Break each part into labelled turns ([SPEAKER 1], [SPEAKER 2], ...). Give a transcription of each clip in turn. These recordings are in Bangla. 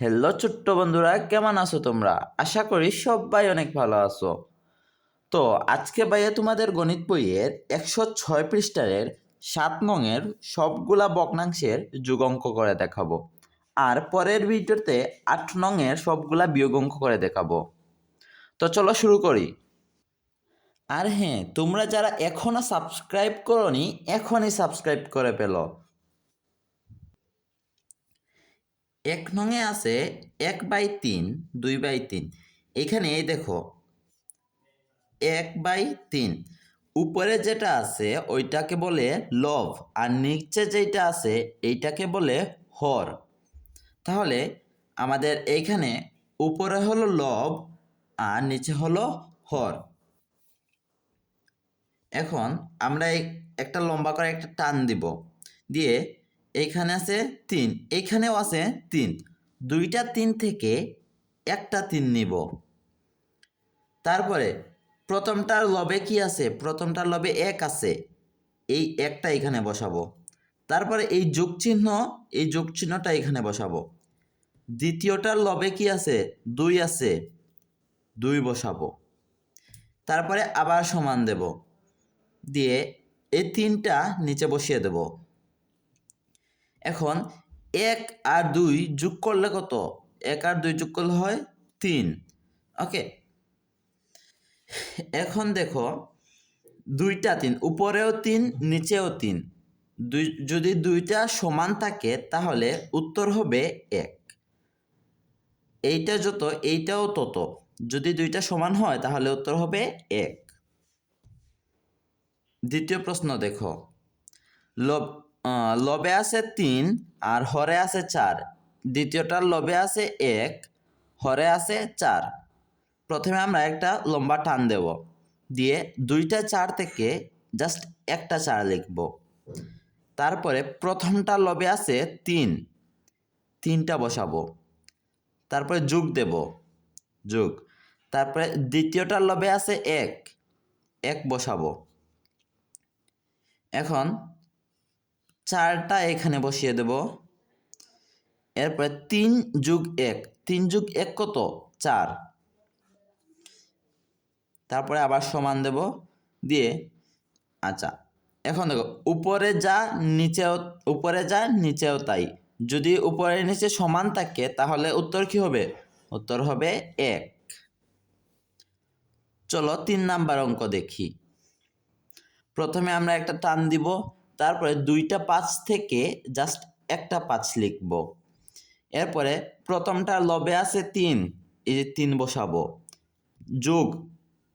[SPEAKER 1] হ্যালো ছোট্ট বন্ধুরা, কেমন আছো তোমরা? আশা করি সবাই অনেক ভালো আছো। তো আজকে ভাইয়া তোমাদের গণিত বইয়ের একশো ছয় পৃষ্ঠারের সাত নংয়ের সবগুলা বকনাংশের যুগ অঙ্ক করে দেখাবো। আর পরের ভিডিওতে আট নংয়ের সবগুলা বিয়োগ অঙ্ক করে দেখাবো। তো চলো শুরু করি। আর হ্যাঁ তোমরা যারা এখনও সাবস্ক্রাইব করনি, এখনই সাবস্ক্রাইব করে পেল এক নঙে আছে এক বাই তিন, দুই বাই তিন। এখানে দেখো, এক বাই তিন। উপরে যেটা আছে, ওইটাকে বলে লভ আর নিচে যেটা আছে, এইটাকে বলে হর। তাহলে আমাদের এইখানে উপরে হলো লব, আর নিচে হলো হর। এখন আমরা একটা লম্বা করে একটা টান দিব। দিয়ে এইখানে আছে তিন এইখানেও আছে তিন। দুইটা তিন থেকে একটা তিন নিব। তারপরে প্রথমটার লবে কি আছে? প্রথমটার লবে এক আছে। এই একটা এখানে বসাবো। তারপরে এই যোগ চিহ্ন এই যোগ চিহ্নটা এখানে বসাবো। দ্বিতীয়টার লবে কি আছে? দুই আছে। দুই বসাবো। তারপরে আবার সমান দেব। দিয়ে এই তিনটা নিচে বসিয়ে দেব। এখন এক আর দুই যোগ করলে কত? এক আর দুই যোগ করলে হয় তিন। ওকে। এখন দেখো, দুইটা তিন, উপরেও তিন, নিচেও তিন। দুই, যদি দুইটা সমান থাকে তাহলে উত্তর হবে এক। এইটা যত, এইটাও তত। যদি দুইটা সমান হয় তাহলে উত্তর হবে এক। দ্বিতীয় প্রশ্ন দেখো। লব লবে আছে তিন আর হরে আছে চার। দ্বিতীয়টার লবে আছে এক, হরে আছে চার। প্রথমে আমরা একটা লম্বা টান দেব, দিয়ে দুইটা চার থেকে জাস্ট একটা চার লিখব। তারপরে প্রথমটা লবে আছে তিন, তিনটা বসাবো। তারপরে যোগ দেব, যোগ। তারপরে দ্বিতীয়টার লবে আছে এক এক বসাবো। এখন চারটা এখানে বসিয়ে দেব। এরপরে তিন যুগ এক, তিন যুগ এক কত? চার। তারপরে আবার সমান দেব, দিয়ে আচ্ছা এখন দেখো, উপরে যা, নিচেও, উপরে যা, নিচেও তাই। যদি উপরে নিচে সমান থাকে, তাহলে উত্তর কি হবে? উত্তর হবে এক। চলো তিন নাম্বার অঙ্ক দেখি। প্রথমে আমরা একটা টান দিব তারপরে দুইটা পাঁচ থেকে জাস্ট একটা পাঁচ লিখব। এরপরে প্রথমটা লবে আছে তিন, এই যে তিন বসাবো। যোগ,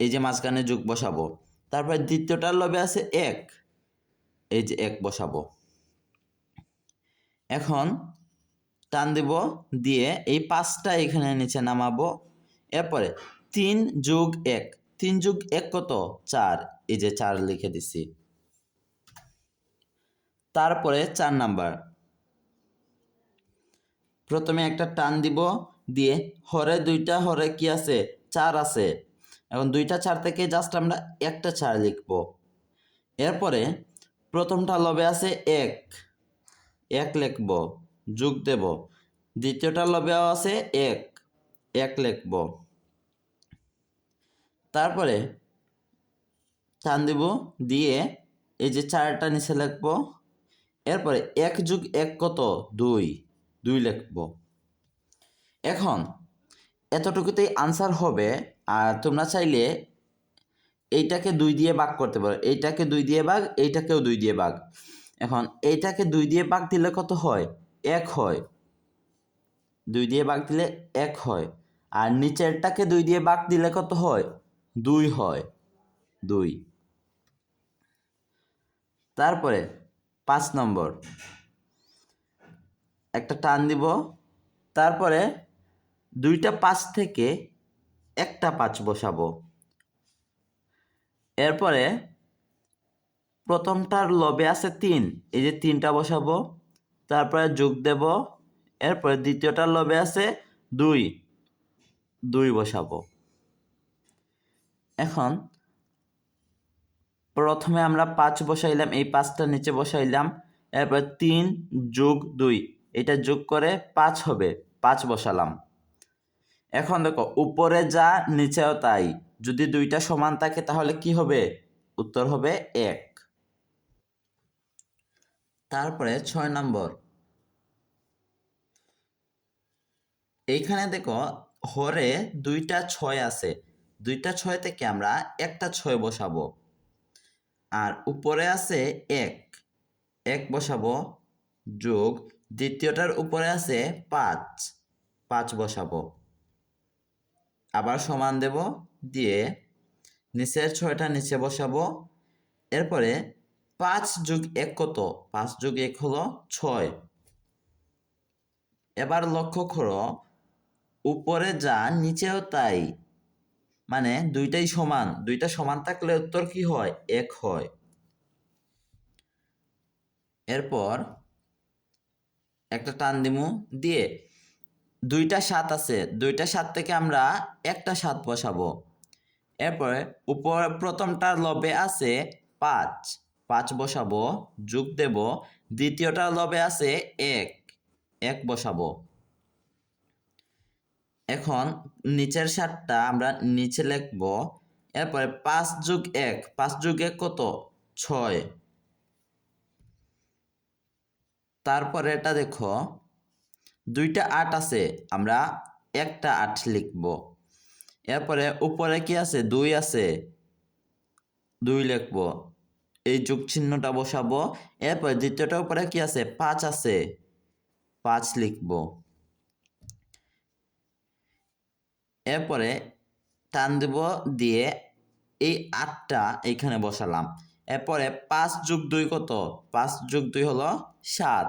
[SPEAKER 1] এই যে মাঝখানে যোগ বসাবো। তারপরে দ্বিতীয়টার লবে আছে এক, এই যে এক বসাবো। এখন টান দিব দিয়ে এই পাঁচটা এখানে নিচে নামাবো। এরপরে তিন যোগ এক, তিন যোগ এক কত? চার, এই যে চার লিখে দিছি। তারপরে চার নাম্বার। প্রথমে একটা টান দিব দিয়ে হরে দুইটা, হরে কি আছে? চার আছে। এখন দুইটা চার থেকে জাস্ট আমরা একটা চার লিখব। এরপরে প্রথমটা লবে আছে এক। এক লিখব, যোগ দেব। দ্বিতীয়টা লবেও আছে এক। এক লিখব। তারপরে টান দিব দিয়ে এই যে চারটা নিচে লিখব। এরপরে এক যুগ এক কত? দুই। দুই লিখব। এখন এতটুকুতেই আনসার হবে, আর তোমরা চাইলে এইটাকে দুই দিয়ে ভাগ করতে পারো। এইটাকে দুই দিয়ে ভাগ, এইটাকেও দুই দিয়ে ভাগ। এখন এইটাকে দুই দিয়ে ভাগ দিলে কত হয়? এক হয়। দুই দিয়ে ভাগ দিলে এক হয়। আর নিচেরটাকে দুই দিয়ে ভাগ দিলে কত হয়? দুই হয়। দুই। তারপরে পাঁচ নম্বর। একটা টান দিব, তারপরে দুইটা পাঁচ থেকে একটা পাঁচ বসাবো। এরপরে প্রথমটার লবে আছে তিন, এই যে তিনটা বসাবো, তারপরে যোগ দেব, এরপরে দ্বিতীয়টার লবে আছে দুই দুই বসাবো। এখন প্রথমে আমরা পাঁচ বসাইলাম, এই পাঁচটা নিচে বসাইলাম। এরপর তিন যোগ দুই, এটা যোগ করে পাঁচ হবে, পাঁচ বসালাম। এখন দেখো, উপরে যা, নিচেও তাই। যদি দুইটা সমান থাকে, তাহলে কি হবে? উত্তর হবে এক। তারপরে ছয় নম্বর। এইখানে দেখো, হরে দুইটা ছয় আছে। দুইটা ছয় থেকে আমরা একটা ছয় বসাবো? আর উপরে আছে এক। এক বসাবো যোগ। দ্বিতীয়টার উপরে আছে পাঁচ। পাঁচ বসাবো। আবার সমান দেব দিয়ে। নিচের ছয়টা নিচে বসাবো। এরপরে পাঁচ যোগ এক কত? পাঁচ যোগ এক হলো ছয়। এবার লক্ষ্য করো, উপরে যা, নিচেও তাই। মানে দুইটাই সমান, দুইটা সমান থাকলে উত্তর কি হয়? এক হয়। এরপর একটা টান দিমু, দিয়ে দুইটা সাত আছে, দুইটা সাত থেকে আমরা একটা সাত বসাবো। এরপরে উপর প্রথমটার লবে আছে পাঁচ পাঁচ বসাবো, যোগ দেব দ্বিতীয়টার লবে আছে এক এক বসাবো। এখন নিচের সাতটা আমরা নিচে লিখব। এরপরে পাঁচ যোগ এক, পাঁচ যোগ এক কত? ছয়। তারপরে এটা দেখো, দুইটা আট আছে, আমরা একটা আট লিখব। এরপরে উপরে কি আছে? দুই আছে, দুই লিখব। এই যোগ চিহ্নটা বসাবো। এরপরে দ্বিতীয়টা উপরে কি আছে? পাঁচ আছে, পাঁচ লিখব। এরপরে টান দেব দিয়ে এই আটটা এখানে বসালাম। এরপরে পাঁচ যোগ দুই কত? পাঁচ যোগ দুই হলো সাত।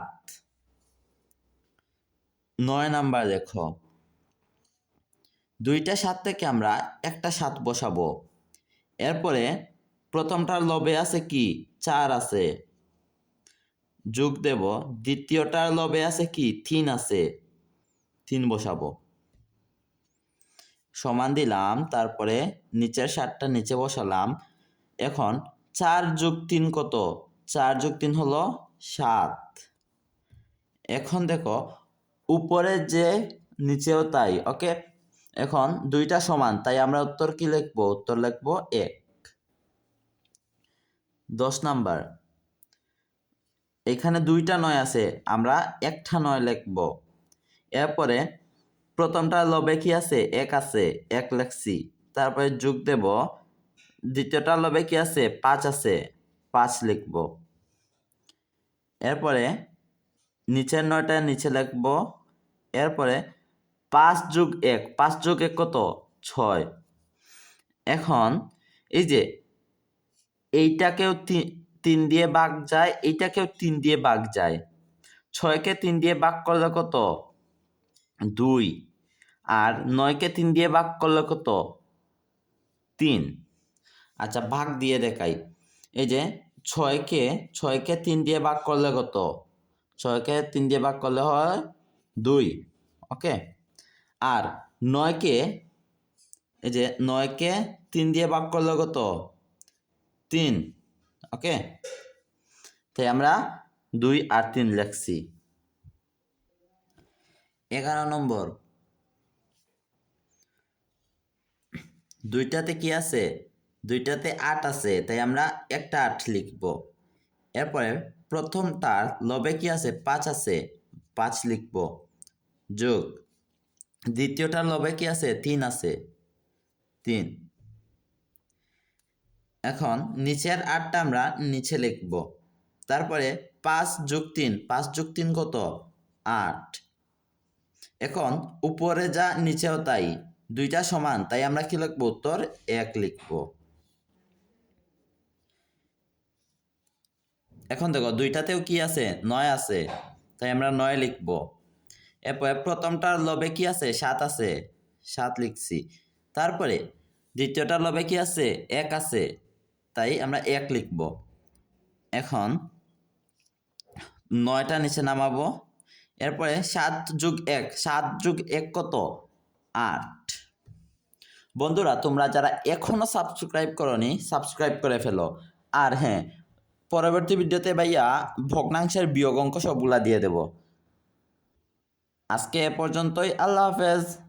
[SPEAKER 1] নয় নাম্বার দেখো। দুইটা সাত থেকে আমরা একটা সাত বসাবো। এরপরে প্রথমটার লবে আছে কি? চার আছে। যোগ দেব। দ্বিতীয়টার লবে আছে কি? তিন আছে। তিন বসাবো। সমান দিলাম, তারপরে নিচের সাতটা নিচে বসালাম। এখন চার যোগ তিন কত? চার যোগ তিন হলো সাত। এখন দেখো, উপরে যে নিচেও তাই, ওকে? এখন দুইটা সমান, তাই আমরা উত্তর কি লিখব? উত্তর লিখব এক। দশ নাম্বার। এখানে দুইটা নয় আছে, আমরা একটা নয় লিখব। এরপরে প্রথমটা লবে কি আছে? এক আছে, এক লেখছি। তারপরে যোগ দেব। দ্বিতীয়টা লবে কি আছে? পাঁচ আছে, পাঁচ লিখব। এরপরে নিচের নয়টা নিচে লিখব। এরপরে পাঁচ যোগ এক, পাঁচ যোগ এক কত? ছয়। এখন এই যে এইটাকেও তিন দিয়ে বাঘ যায়, এইটাকেও তিন দিয়ে বাঘ যায়। ছয়কে তিন দিয়ে বাঘ করলে কত? দুই। আর নয়কে তিন দিয়ে ভাগ করলে কত? তিন। আচ্ছা ভাগ দিয়ে দেখাই। এই যে ছয়কে ছয়কে তিন দিয়ে ভাগ করলে কত? ছয়কে তিন দিয়ে ভাগ করলে হয় দুই। ওকে? আর নয়কে, এই যে নয়কে তিন দিয়ে ভাগ করলে কত? তিন। ওকে? তাই আমরা দুই আর তিন লেখছি। এগারো নম্বর। দুইটাতে কি আছে? দুইটাতে আট আছে, তাই আমরা একটা আট লিখব। এরপরে প্রথমটার লবে কি আছে? পাঁচ আছে, পাঁচ লিখব। যোগ। দ্বিতীয়টার লবে কি আছে? তিন আছে, তিন। এখন নিচের আটটা আমরা নিচে লিখব। তারপরে পাঁচ যোগ তিন, পাঁচ যোগ তিন কত? আট। এখন উপরে যা, নিচেও তাই। দুইটা সমান, তাই আমরা কি লিখব? উত্তর এক লিখব। এখন দেখো, দুইটাতেও কি আছে? নয় আছে। তাই আমরা নয় লিখব। এরপরে প্রথমটার লবে কি আছে? সাত আছে। সাত লিখছি। তারপরে দ্বিতীয়টার লবে কি আছে? এক আছে। তাই আমরা এক লিখব। এখন নয়টা নিচে নামাবো। এরপরে সাত যুগ এক, সাত যুগ এক কত? আট। বন্ধুরা, তোমরা যারা এখনও সাবস্ক্রাইব করনি সাবস্ক্রাইব করে ফেলো। আর হ্যাঁ পরবর্তী ভিডিওতে ভাইয়া ভগ্নাংশের বিয়োগ অঙ্ক সবগুলা দিয়ে দেব। আজকে এ পর্যন্তই, আল্লাহ হাফেজ।